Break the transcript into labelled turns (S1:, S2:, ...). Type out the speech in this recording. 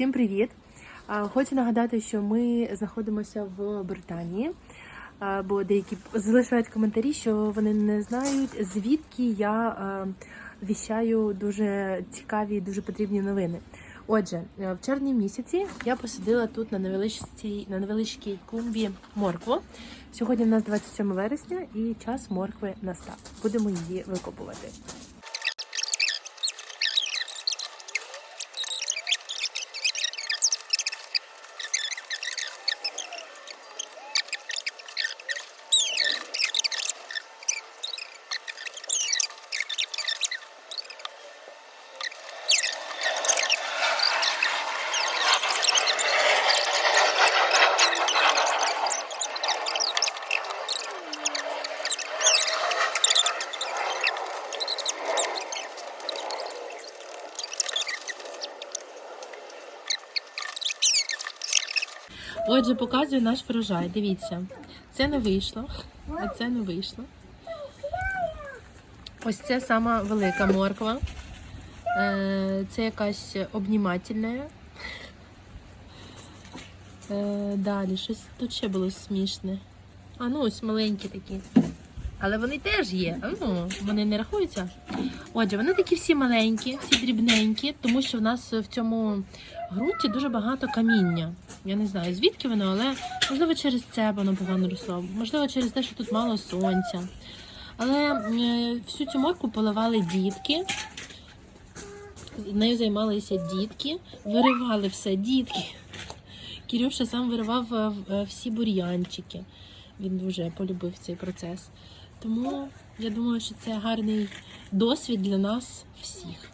S1: Всім привіт! Хочу нагадати, що ми знаходимося в Британії, бо деякі залишають коментарі, що вони не знають, звідки я віщаю дуже цікаві, і дуже потрібні новини. Отже, е, в червні місяці я посадила тут на невеличкій, на невеличкій клумбі моркву. Сьогодні в нас 27 вересня і час моркви настав. Будемо її викопувати. Отже, показую наш врожай. Дивіться, це не вийшло, а це не вийшло. Ось це сама велика морква. Е, Це якась обнімательна. Е, Далі, щось тут ще було смішне. А ну ось маленькі такі. Але вони теж є. Ну, вони не рахуються. Отже, вони такі всі маленькі, всі дрібненькі, тому що в нас в цьому ґрунті дуже багато каміння. Я не знаю, звідки воно, але можливо через це воно погано росло, можливо, через те, що тут мало сонця. Але всю цю морку поливали дітки. Нею займалися дітки, виривали все дітки. Кирюша сам виривав е, е, всі бур'янчики. Він дуже полюбив цей процес. Тому я думаю, що це гарний досвід для нас всіх.